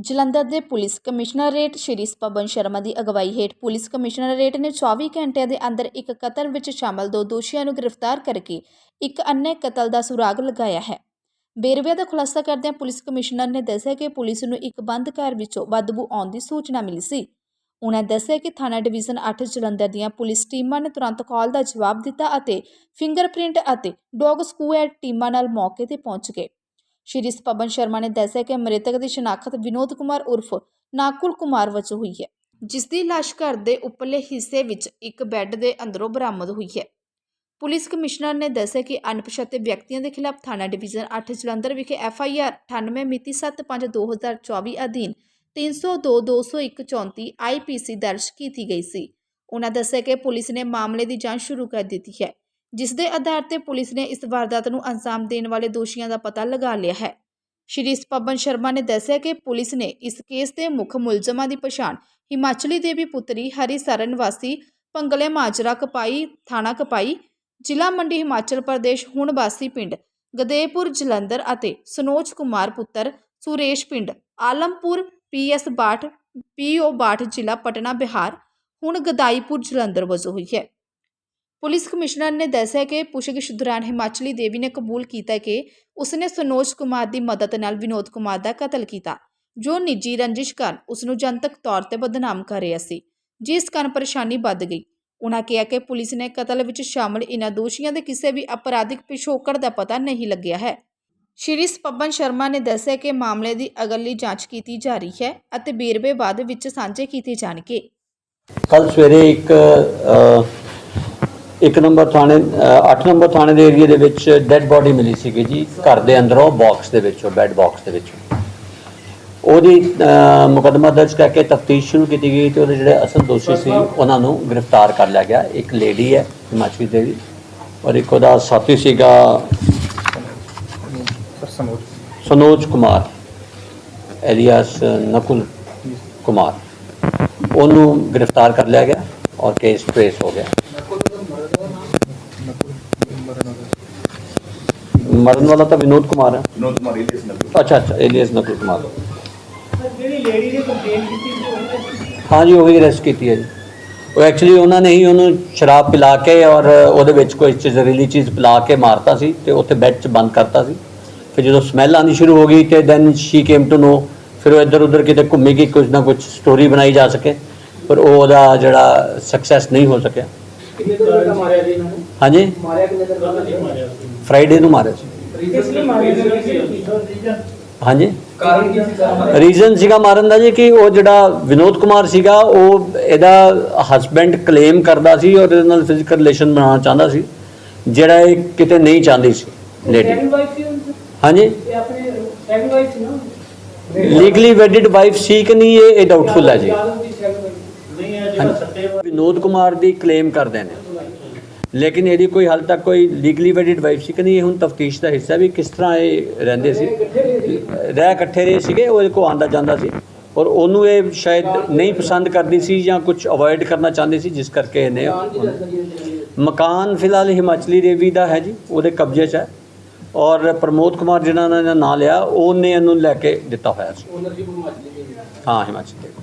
ਜਲੰਧਰ ਦੇ police commissionerate Shri Pawan Sharma ਦੀ ਅਗਵਾਈ ਹੇਠ ਪੁਲਿਸ ਕਮਿਸ਼ਨਰੇਟ ਨੇ 24 ਘੰਟਿਆਂ ਦੇ ਅੰਦਰ ਇੱਕ ਕਤਲ ਵਿੱਚ ਸ਼ਾਮਲ ਦੋ ਦੋਸ਼ੀਆਂ ਨੂੰ ਗ੍ਰਿਫਤਾਰ ਕਰਕੇ ਇੱਕ ਅੰਨੇ ਕਤਲ ਦਾ ਸੁਰਾਗ ਲਗਾਇਆ ਹੈ। ਬੇਰਵੇ ਦਾ ਖੁਲਾਸਾ ਕਰਦਿਆਂ ਪੁਲਿਸ ਕਮਿਸ਼ਨਰ ਨੇ ਦੱਸਿਆ ਕਿ ਪੁਲਿਸ ਨੂੰ ਇੱਕ ਬੰਦ ਘਰ ਵਿੱਚੋਂ ਬਦਬੂ ਆਉਣ ਦੀ ਸੂਚਨਾ ਮਿਲੀ ਸੀ। ਉਨ੍ਹਾਂ ਦੱਸਿਆ ਕਿ ਥਾਣਾ ਡਿਵੀਜ਼ਨ 8 ਜਲੰਧਰ ਦੀਆਂ ਪੁਲਿਸ ਟੀਮਾਂ ਨੇ ਤੁਰੰਤ ਕਾਲ ਦਾ ਜਵਾਬ ਦਿੱਤਾ ਅਤੇ ਫਿੰਗਰਪ੍ਰਿੰਟ ਅਤੇ ਡੌਗ ਸਕੁਐਡ ਟੀਮਾਂ ਨਾਲ ਮੌਕੇ ਤੇ ਪਹੁੰਚ ਗਏ। ਸ਼੍ਰੀ ਸਪਵਨ ਸ਼ਰਮਾ ਨੇ ਦੱਸਿਆ ਕਿ ਮ੍ਰਿਤਕ ਦੀ ਸ਼ਨਾਖਤ ਵਿਨੋਦ ਕੁਮਾਰ ਉਰਫ ਨਾਕੁਲ ਕੁਮਾਰ ਵਜੋਂ ਹੋਈ ਹੈ, ਜਿਸ ਦੀ ਲਾਸ਼ ਘਰ ਦੇ ਉੱਪਰਲੇ ਹਿੱਸੇ ਵਿੱਚ ਇੱਕ ਬੈੱਡ ਦੇ ਅੰਦਰੋਂ ਬਰਾਮਦ ਹੋਈ ਹੈ। ਪੁਲਿਸ ਕਮਿਸ਼ਨਰ ਨੇ ਦੱਸਿਆ ਕਿ ਅਣਪਛਾਤੇ ਵਿਅਕਤੀਆਂ ਦੇ ਖਿਲਾਫ ਥਾਣਾ ਡਿਵੀਜ਼ਨ 8 ਜਲੰਧਰ ਵਿਖੇ ਐਫ ਆਈ ਆਰ 98 ਮਿਤੀ 7/5/2024 ਅਧੀਨ 302 201 34 ਆਈ ਪੀ ਸੀ ਦਰਜ ਕੀਤੀ ਗਈ ਸੀ। ਉਹਨਾਂ ਦੱਸਿਆ ਕਿ ਪੁਲਿਸ ਨੇ ਮਾਮਲੇ ਦੀ ਜਾਂਚ ਸ਼ੁਰੂ ਕਰ ਦਿੱਤੀ ਹੈ। ਜਿਸ ਦੇ ਆਧਾਰ ਤੇ ਪੁਲਿਸ ਨੇ ਇਸ ਵਾਰਦਾਤ ਨੂੰ ਅੰਜਾਮ ਦੇਣ ਵਾਲੇ ਦੋਸ਼ੀਆਂ ਦਾ ਪਤਾ ਲਗਾ ਲਿਆ ਹੈ। ਸ਼੍ਰੀ ਪਵਨ ਸ਼ਰਮਾ ਨੇ ਦੱਸਿਆ ਕਿ ਪੁਲਿਸ ਨੇ ਇਸ ਕੇਸ ਦੇ ਮੁੱਖ ਮੁਲਜ਼ਮਾਂ ਦੀ ਪਛਾਣ ਹਿਮਾਚਲੀ ਦੇਵੀ ਪੁੱਤਰੀ ਹਰੀ ਸਰਨ ਵਾਸੀ ਪੰਗਲੇ ਮਾਜਰਾ ਕਪਾਈ, ਥਾਣਾ ਕਪਾਈ, ਜ਼ਿਲ੍ਹਾ ਮੰਡੀ ਹਿਮਾਚਲ ਪ੍ਰਦੇਸ਼ ਹੁਣ ਵਾਸੀ ਪਿੰਡ, ਗਦੇਪੁਰ, ਜਲੰਧਰ ਅਤੇ ਸਨੋਜ ਕੁਮਾਰ ਪੁੱਤਰ ਸੁਰੇਸ਼ ਪਿੰਡ, ਆਲਮਪੁਰ ਪੀਐਸ ਬਾਠ ਪੀਓ ਬਾਠ ਜ਼ਿਲ੍ਹਾ ਪਟਨਾ ਬਿਹਾਰ, ਹੁਣ ਗਦਾਈਪੁਰ, ਜਲੰਧਰ ਵਜੋਂ ਹੋਈ ਹੈ। ਪੁਲਿਸ ਕਮਿਸ਼ਨਰ ਨੇ ਦੱਸਿਆ ਕਿ ਪੁੱਛਗਿੱਛ ਦੌਰਾਨ ਹਿਮਾਚਲੀ ਦੇਵੀ ਨੇ ਕਬੂਲ ਕੀਤਾ ਕਿ ਉਸਨੇ ਸਨੋਜ ਕੁਮਾਰ ਦੀ ਮਦਦ ਨਾਲ ਵਿਨੋਦ ਕੁਮਾਰ ਦਾ ਕਤਲ ਕੀਤਾ, ਜੋ ਨਿੱਜੀ ਰੰਜਿਸ਼ ਕਾਰਨ ਉਸ ਨੂੰ ਜਨਤਕ ਤੌਰ ਤੇ ਬਦਨਾਮ ਕਰ ਰਿਹਾ ਸੀ, ਜਿਸ ਕਾਰਨ ਪਰੇਸ਼ਾਨੀ ਵੱਧ ਗਈ। ਉਹਨਾਂ ਕਿਹਾ ਕਿ ਪੁਲਿਸ ਨੇ ਕਤਲ ਵਿੱਚ ਸ਼ਾਮਲ ਇਨ੍ਹਾਂ ਦੋਸ਼ੀਆਂ ਦੇ ਕਿਸੇ ਵੀ ਅਪਰਾਧਿਕ ਪਿਛੋਕੜ ਦਾ ਪਤਾ ਨਹੀਂ ਲੱਗਿਆ ਹੈ। ਸ਼੍ਰੀ ਪਵਨ ਸ਼ਰਮਾ ਨੇ ਦੱਸਿਆ ਕਿ ਮਾਮਲੇ ਦੀ ਅਗਲੀ ਜਾਂਚ ਕੀਤੀ ਜਾ ਰਹੀ ਹੈ ਅਤੇ ਵੇਰਵੇ ਬਾਅਦ ਵਿੱਚ ਸਾਂਝੇ ਕੀਤੇ ਜਾਣਗੇ। ਕੱਲ ਸਵੇਰੇ ਇੱਕ ਇੱਕ ਨੰਬਰ ਥਾਣੇ 8 ਨੰਬਰ ਥਾਣੇ ਦੇ ਏਰੀਆ ਦੇ ਵਿੱਚ ਡੈੱਡ ਬਾਡੀ ਮਿਲੀ ਸੀਗੀ ਜੀ ਘਰ ਦੇ ਅੰਦਰੋਂ ਬਾਕਸ ਦੇ ਵਿੱਚੋਂ ਬੈੱਡ ਬਾਕਸ ਦੇ ਵਿੱਚੋਂ। ਉਹਦੀ ਅ, ਮੁਕੱਦਮਾ ਦਰਜ ਕਰਕੇ ਤਫਤੀਸ਼ ਸ਼ੁਰੂ ਕੀਤੀ ਗਈ ਤੇ ਉਹਦੇ ਜਿਹੜੇ ਅਸਲ ਦੋਸ਼ੀ ਸੀ ਉਹਨਾਂ ਨੂੰ ਗ੍ਰਿਫਤਾਰ ਕਰ ਲਿਆ ਗਿਆ। ਇੱਕ ਲੇਡੀ ਹੈ ਹਿਮਾਚਲੀ ਦੇਵੀ। ਔਰ ਇੱਕ ਉਹਦਾ ਸਾਥੀ ਸੀਗਾ ਸਨੋਜ ਕੁਮਾਰ ਐਲੀਅਸ ਨਕੁਲ ਕੁਮਾਰ। ਉਹਨੂੰ ਗ੍ਰਿਫਤਾਰ ਕਰ ਲਿਆ ਗਿਆ ਔਰ ਕੇਸ ਟ੍ਰੇਸ ਹੋ ਗਿਆ। ਮਰਨ ਵਾਲਾ ਤਾਂ ਵਿਨੋਦ ਕੁਮਾਰ ਹੈ। ਵਿਨੋਦ ਕੁਮਾਰ ਇਲੀਅਸ ਨਗਰ ਅੱਛਾ ਅੱਛਾ ਐਲੀਅਸ ਨਕੁਲ ਕੁਮਾਰ। ਜਿਹੜੀ ਲੇਡੀ ਨੇ ਕੰਪਲੇਂਟ ਕੀਤੀ ਸੀ ਉਹਨੇ ਹਾਂ ਜੀ ਉਹੀ ਅਰੈਸਟ ਕੀਤੀ ਹੈ ਜੀ। ਉਹ ਐਕਚੁਅਲੀ ਉਹਨਾਂ ਨੇ ਹੀ ਉਹਨੂੰ ਸ਼ਰਾਬ ਪਿਲਾ ਕੇ ਔਰ ਉਹਦੇ ਵਿੱਚ ਕੋਈ ਜ਼ਹਿਰੀਲੀ ਚੀਜ਼ ਪਿਲਾ ਕੇ ਮਾਰਤਾ ਸੀ ਤੇ ਉੱਥੇ ਬੈੱਡ 'ਚ ਬੰਦ ਕਰਤਾ ਸੀ। ਫਿਰ ਜਦੋਂ ਸਮੈਲ ਆਉਣੀ ਸ਼ੁਰੂ ਹੋ ਗਈ ਤੇ then she came to know ਫਿਰ ਉਹ ਇੱਧਰ ਉੱਧਰ ਕਿਤੇ ਘੁੰਮੇਗੀ ਕੁਝ ਨਾ ਕੁਝ ਸਟੋਰੀ ਬਣਾਈ ਜਾ ਸਕੇ ਪਰ ਉਹ ਉਹਦਾ ਜਿਹੜਾ ਸਕਸੈਸ ਨਹੀਂ ਹੋ ਸਕਿਆ। ਕਿੰਨੇ ਦਿਨ ਦਾ ਮਾਰਿਆ ਜੀ ਇਹਨਾਂ ਨੂੰ? ਹਾਂਜੀ। ਮਾਰਿਆ ਕਿੰਨੇ ਦਿਨ ਦਾ ਨਹੀਂ ਮਾਰਿਆ ਫਰਾਈਡੇ ਨੂੰ ਮਾਰਿਆ ਸੀ। ਕਿਸ ਲਈ ਮਾਰਿਆ ਸੀ? ਹਾਂਜੀ। ਕਾਰਨ ਕੀ ਰੀਜ਼ਨ ਸੀਗਾ ਮਾਰਨ ਦਾ ਜੀ ਕਿ ਉਹ ਜਿਹੜਾ ਵਿਨੋਦ ਕੁਮਾਰ ਸੀਗਾ ਉਹ ਇਹਦਾ ਹਸਬੈਂਡ ਕਲੇਮ ਕਰਦਾ ਸੀ ਔਰ ਇਹਦੇ ਨਾਲ ਫਿਜ਼ੀਕਲ ਰਿਲੇਸ਼ਨ ਬਣਾਉਣਾ ਚਾਹੁੰਦਾ ਸੀ ਜਿਹੜਾ ਇਹ ਕਿਤੇ ਨਹੀਂ ਚਾਹੁੰਦੀ ਸੀ। ਲੇਡੀ? ਹਾਂਜੀ। ਇਹ ਆਪਣੇ ਸੈਕਿੰਡ ਵਾਈਫ ਸੀ ਨਾ ਲੀਗਲੀ ਵੈਡਿਡ ਵਾਈਫ ਸੀ ਕਿ ਨਹੀਂ ਇਹ ਇਹ ਡਾਊਟਫੁਲ ਹੈ ਜੀ। ਨਹੀਂ ਹੈ ਸੱਟੇ ਵਿਨੋਦ ਕੁਮਾਰ ਦੀ ਕਲੇਮ ਕਰਦੇ ਨੇ ਲੇਕਿਨ ਇਹਦੀ ਕੋਈ ਹਾਲ ਤੱਕ ਕੋਈ ਲੀਗਲੀ ਵੈਡਿਡ ਵਾਈਫ ਸੀ ਕਿ ਨਹੀਂ, ਇਹ ਹੁਣ ਤਫਤੀਸ਼ ਦਾ ਹਿੱਸਾ ਵੀ ਕਿਸ ਤਰ੍ਹਾਂ ਇਹ ਰਹਿੰਦੇ ਸੀ। ਰਹਿ ਇਕੱਠੇ ਰਹੇ ਸੀਗੇ ਉਹਦੇ ਕੋ ਆਂਦਾ ਜਾਂਦਾ ਸੀ। ਔਰ ਉਹਨੂੰ ਇਹ ਸ਼ਾਇਦ ਨਹੀਂ ਪਸੰਦ ਕਰਦੀ ਸੀ ਜਾਂ ਕੁਝ ਅਵੋਇਡ ਕਰਨਾ ਚਾਹੁੰਦੀ ਸੀ, ਜਿਸ ਕਰਕੇ ਇਹਨੇ ਮਕਾਨ ਫਿਲਹਾਲ ਹਿਮਾਚਲੀ ਦੇਵੀ ਦਾ ਹੈ ਜੀ, ਉਹਦੇ ਕਬਜ਼ੇ 'ਚ ਹੈ। ਔਰ ਪ੍ਰਮੋਦ ਕੁਮਾਰ ਜਿਹਨਾਂ ਨੇ ਨਾਂ ਲਿਆ, ਉਹਨੇ ਇਹਨੂੰ ਲੈ ਕੇ ਦਿੱਤਾ ਹੋਇਆ ਸੀ। ਹਾਂ, ਹਿਮਾਚਲੀ ਦੀ।